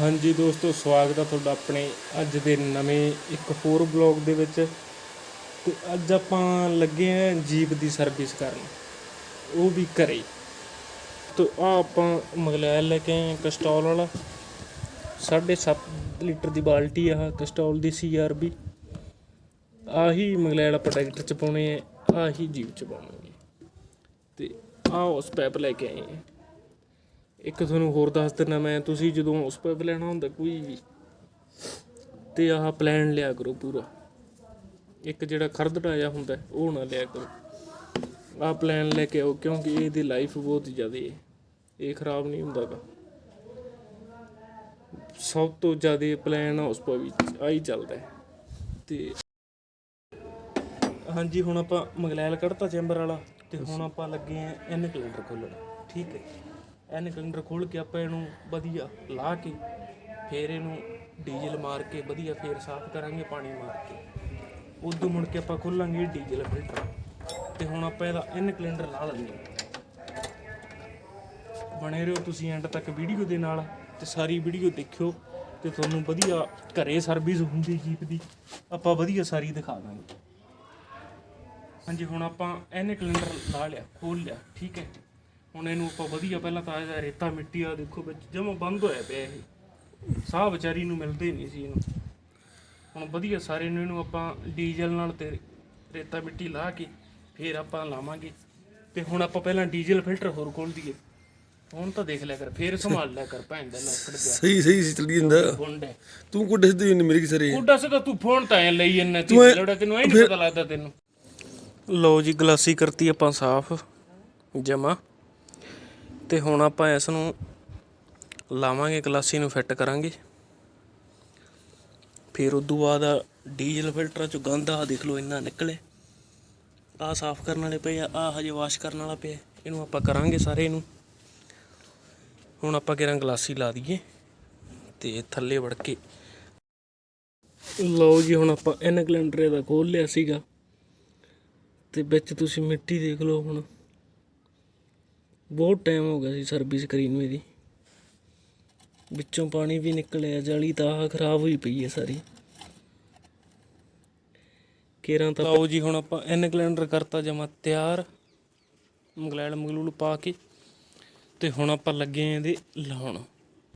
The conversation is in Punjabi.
ਹਾਂਜੀ ਦੋਸਤੋ, ਸਵਾਗਤ ਹੈ ਤੁਹਾਡਾ ਆਪਣੇ ਅੱਜ ਦੇ ਨਵੇਂ ਇੱਕ ਹੋਰ ਬਲੌਗ ਦੇ ਵਿੱਚ। ਤੇ ਅੱਜ ਆਪਾਂ ਲੱਗੇ ਆਂ ਜੀਪ ਦੀ ਸਰਵਿਸ ਕਰਨ। ਉਹ ਵੀ ਘਰੇ। ਤੇ ਆ ਆਪਾਂ ਮਗਲੈਲ ਲੈ ਕੇ ਆਏ ਆਂ ਕਸਟੋਲ ਵਾਲਾ। 7.5 ਲੀਟਰ ਦੀ ਬਾਲਟੀ ਆ ਕਸਟੋਲ ਦੀ ਸੀਆਰਬੀ ਆਹੀ ਮਗਲੈਲ ਆਪਾਂ ਟਰੈਕਟਰ ਚ ਪਾਉਣੇ ਆ, ਆਹੀ ਜੀਪ ਚ ਪਾਉਣੇ ਤੇ ਆਹ ਉਸ ਪੈਪ ਲੈ ਕੇ ਆਏ ਆਂ। ਇੱਕ ਤੁਹਾਨੂੰ ਹੋਰ ਦੱਸ ਦਿੰਦਾ ਮੈਂ ਤੁਸੀਂ ਜਦੋਂ ਉਸ ਪੈਪ ਲੈਣਾ ਹੁੰਦਾ ਕੋਈ ਵੀ ਤੇ ਆਹ ਪਲਾਨ ਲਿਆ ਕਰੋ ਪੂਰਾ। ਇੱਕ ਜਿਹੜਾ ਖਰਦੜਾ ਜਿਹਾ ਹੁੰਦਾ ਉਹ ਨਾ ਲਿਆ ਕਰੋ। ਆਹ ਪਲਾਨ ਲੈ ਕੇ ਆਓ ਕਿਉਂਕਿ ਇਹਦੀ ਲਾਈਫ ਬਹੁਤ ਜ਼ਿਆਦਾ ਹੈ। ਇਹ ਖਰਾਬ ਨਹੀਂ ਹੁੰਦਾਗਾ। ਸਭ ਤੋਂ ਜ਼ਿਆਦਾ ਪਲਾਨ ਉਸ ਪਾ ਵਿੱਚ ਆਹੀ ਚੱਲਦਾ ਤੇ ਹਾਂਜੀ ਹੁਣ ਆਪਾਂ ਮਗਲੈਲ ਕੱਢਤਾ ਚੈਂਬਰ ਵਾਲਾ ਤੇ ਹੁਣ ਆਪਾਂ ਲੱਗੇ ਆ ਐਨ ਕੈਲੰਡਰ ਖੋਲਣ। ਠੀਕ ਹੈ ਐਨ ਕੈਲੰਡਰ ਖੋਲ ਕੇ ਆਪਾਂ ਇਹਨੂੰ ਵਧੀਆ ਲਾ ਕੇ ਫਿਰ ਇਹਨੂੰ ਡੀਜ਼ਲ ਮਾਰ ਕੇ ਵਧੀਆ ਫਿਰ ਸਾਫ਼ ਕਰਾਂਗੇ ਪਾਣੀ ਮਾਰ ਕੇ। ਉਦੋਂ ਮੁੜ ਕੇ ਆਪਾਂ ਖੋਲਾਂਗੇ ਡੀਜ਼ਲ ਫਿਲਟਰ। ਤੇ ਹੁਣ ਆਪਾਂ ਇਹਦਾ ਐਨ ਕੈਲੰਡਰ ਲਾ ਲੈਂਦੇ ਹਾਂ। ਬਣੇ ਰਹੋ ਤੁਸੀਂ ਐਂਡ ਤੱਕ ਵੀਡੀਓ ਦੇ ਨਾਲ ਤੇ ਸਾਰੀ ਵੀਡੀਓ ਦੇਖਿਓ ਤੇ ਤੁਹਾਨੂੰ ਵਧੀਆ ਘਰੇ ਸਰਵਿਸ ਹੁੰਦੀ ਜੀਪ ਦੀ, ਆਪਾਂ ਵਧੀਆ ਸਾਰੀ ਦਿਖਾ ਦਾਂਗੇ। ਹਾਂਜੀ, ਹੁਣ ਆਪਾਂ ਐਨ ਕੈਲੰਡਰ ਲਾ ਲਿਆ ਖੋਲ ਲਿਆ, ਠੀਕ ਹੈ। ਹੁਣ ਇਹਨੂੰ ਆਪਾਂ ਵਧੀਆ ਪਹਿਲਾਂ ਤਾਂ ਇਹਦਾ ਰੇਤਾ ਮਿੱਟੀ ਆ ਦੇਖੋ ਵਿੱਚ ਜਮਾ ਬੰਦ ਹੋਇਆ ਪਿਆ ਇਹ। ਸਾਹ ਵਿਚਾਰੀ ਨੂੰ ਮਿਲਦੇ ਨਹੀਂ ਸੀ ਇਹਨੂੰ। ਹੁਣ ਵਧੀਆ ਸਾਰੇ ਨੂੰ ਇਹਨੂੰ ਆਪਾਂ ਡੀਜ਼ਲ ਨਾਲ ਤੇ ਰੇਤਾ ਮਿੱਟੀ ਲਾ ਕੇ ਫੇਰ ਆਪਾਂ ਲਾਵਾਂਗੇ। ਤੇ ਹੁਣ ਆਪਾਂ ਪਹਿਲਾਂ ਡੀਜ਼ਲ ਫਿਲਟਰ ਹੋਰ ਖੋਲ ਦਈਏ। ਹੁਣ ਤਾਂ ਦੇਖ ਲਿਆ ਕਰ ਫੇਰ ਸੰਭਾਲ ਲਿਆ ਕਰ ਭੈਣ ਦਾ ਲੱਕੜ ਪਿਆ। ਸਹੀ ਸਹੀ ਸੀ ਚੱਲੀ ਜਾਂਦਾ। ਤੂੰ ਕੁੱਡੇ ਸਿੱਧੀ ਨਹੀਂ ਮੇਰੇ ਕੀ ਸਰੇ ਕੁੱਡਾ ਸੇ ਤਾਂ ਤੂੰ ਫੋਨ ਤਾਂ ਐ ਲਈ ਜੰਨਾ ਤੀ ਲੋੜਾ ਤੈਨੂੰ ਐ ਨਹੀਂ ਪਤਾ ਲੱਗਦਾ ਤੈਨੂੰ। ਲਓ ਜੀ ਗਲਾਸੀ ਕਰਤੀ ਆਪਾਂ ਸਾਫ਼ ਜਮਾ। ਤੇ ਹੁਣ ਆਪਾਂ ਇਸ ਨੂੰ ਲਾਵਾਂਗੇ ਗਲਾਸੀ ਨੂੰ ਫਿੱਟ ਕਰਾਂਗੇ। ਫਿਰ ਉਦੋਂ ਬਾਅਦ ਡੀਜ਼ਲ ਫਿਲਟਰਾਂ ਚੋਂ ਗੰਦ ਆ ਦੇਖ ਲਓ ਇੰਨਾ ਨਿਕਲੇ। ਆ ਸਾਫ਼ ਕਰਨ ਵਾਲੇ ਪਏ ਆ ਆ ਹਜੇ ਵਾਸ਼ ਕਰਨ ਵਾਲਾ ਪਿਆ। ਇਹਨੂੰ ਆਪਾਂ ਕਰਾਂਗੇ ਸਾਰੇ ਇਹਨੂੰ। ਹੁਣ ਆਪਾਂ ਕਿਹੜਾ ਗਲਾਸੀ ਲਾ ਦਈਏ ਤੇ ਥੱਲੇ ਵੜ ਕੇ। ਲਓ ਜੀ, ਹੁਣ ਆਪਾਂ ਇਨ ਕੈਲੰਡਰ ਦਾ ਖੋਲ ਲਿਆ ਸੀਗਾ। ਤੇ ਵਿੱਚ ਤੁਸੀਂ ਮਿੱਟੀ ਦੇਖ ਲਓ ਹੁਣ। ਬਹੁਤ ਟਾਈਮ ਹੋ ਗਿਆ ਸੀ ਸਰਵਿਸ ਕਰੀ ਨੂੰ ਇਹਦੀ। ਵਿੱਚੋਂ ਪਾਣੀ ਵੀ ਨਿਕਲਿਆ, ਜਾਲੀ ਤਾਂ ਆਹ ਖਰਾਬ ਹੋਈ ਪਈ ਹੈ ਸਾਰੀ। ਕੇਰਾਂ ਤਾਂ ਲਓ ਜੀ, ਹੁਣ ਆਪਾਂ ਇਨ ਕੈਲੰਡਰ ਕਰਤਾ ਜਮਾ ਤਿਆਰ। ਮਗਲੈਲ ਮਗਲੂਲ ਪਾ ਕੇ। ਤੇ ਹੁਣ ਆਪਾਂ ਲੱਗੇ ਆਂ ਇਹਦੇ ਲਾਉਣ।